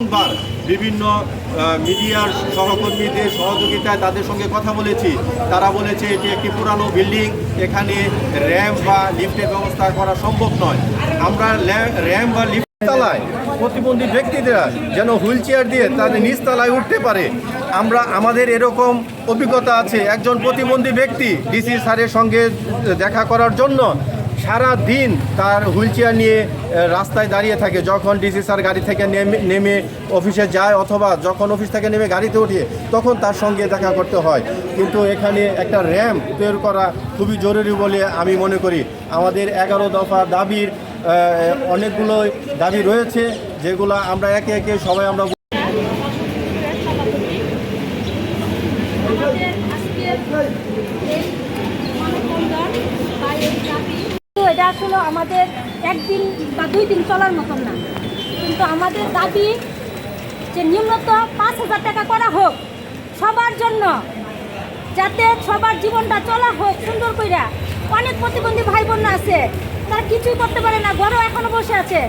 বার বিভিন্ন মিডিয়ার সহকর্মীদের সহযোগিতায় তাদের সঙ্গে কথা বলেছি। তারা বলেছে এটি একটি পুরানো বিল্ডিং, এখানে র্যাম্প বা লিফটের ব্যবস্থা করা সম্ভব নয়। আমরা র্যাম্প বা লিফট তলায় প্রতিবন্ধী ব্যক্তিরা যেন হুইল চেয়ার দিয়ে তাদের নিচ তলায় উঠতে পারে। আমরা, আমাদের এরকম অভিজ্ঞতা আছে। একজন প্রতিবন্ধী ব্যক্তি ডিসি স্যারের সঙ্গে দেখা করার জন্য সারা দিন তার হুইল চেয়ার নিয়ে রাস্তায় দাঁড়িয়ে থাকে, যখন ডিসি স্যার গাড়ি থেকে নেমে নেমে অফিসে যায় অথবা যখন অফিস থেকে নেমে গাড়িতে ওঠে তখন তার সঙ্গে দেখা করতে হয়। কিন্তু এখানে একটা র্যাম্প তৈরি করা খুবই জরুরি বলে আমি মনে করি। আমাদের এগারো দফা দাবির অনেকগুলো দাবি রয়েছে, যেগুলো আমরা একে একে সবাই আমরা এই মানববন্ধন বা এই দাবি তো এটা আসলে আমাদের একদিন বা দুই দিন চলার মতন না। কিন্তু আমাদের দাবি যে নিম্নত পাঁচ হাজার টাকা করা হোক, সবার জন্য যাতে সবার জীবনটা চলা হোক সুন্দর কইরা। অনেক প্রতিবন্ধী ভাই বোন আছে, তারা কিছুই করতে পারে না, ঘরেও এখনও বসে আছে।